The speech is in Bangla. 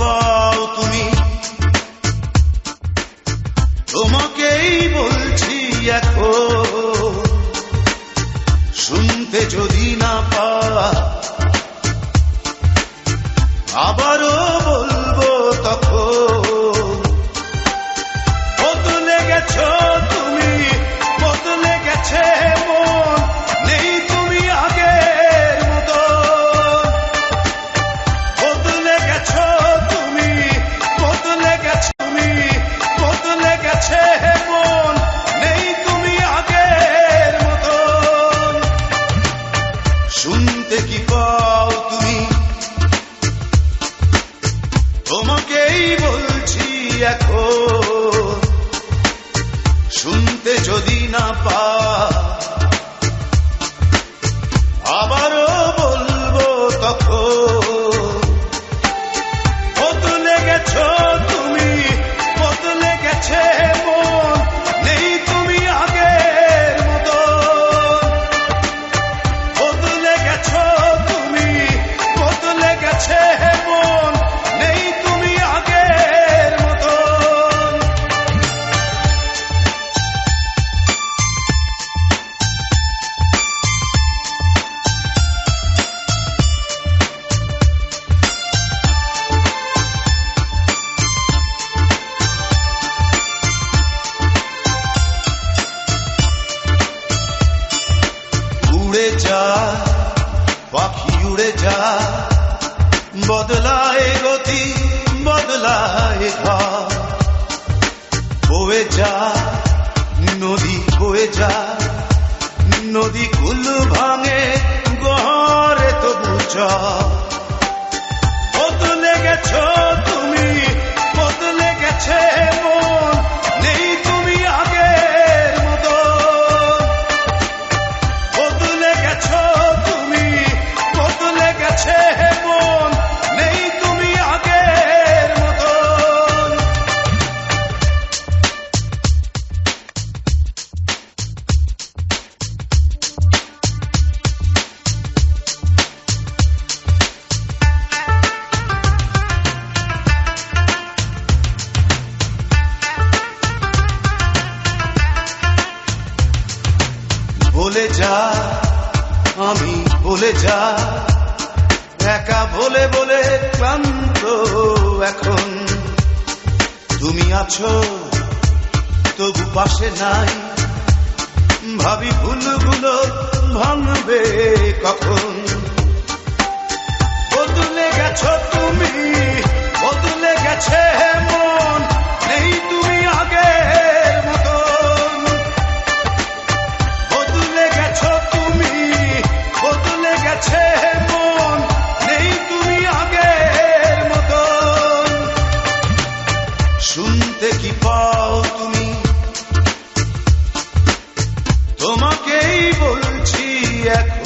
পাও তুমি। তোমাকেই বলছি এখন শুনতে যদি শুনতে যদি না পা আবারও বলব তখন যা, বদলায় গতি, বদলায় ঘর বয়ে যা, নদী বয়ে যা, নদী কুল ভাঙে, গড়ে তবু চর বলে যা, আমি বলে যা। একা বলে বলে ক্লান্ত এখন। তুমি আছো, তবু পাশে নাই। ভাবি ভুলগুলো ভাঙবে কখন? বদলে এক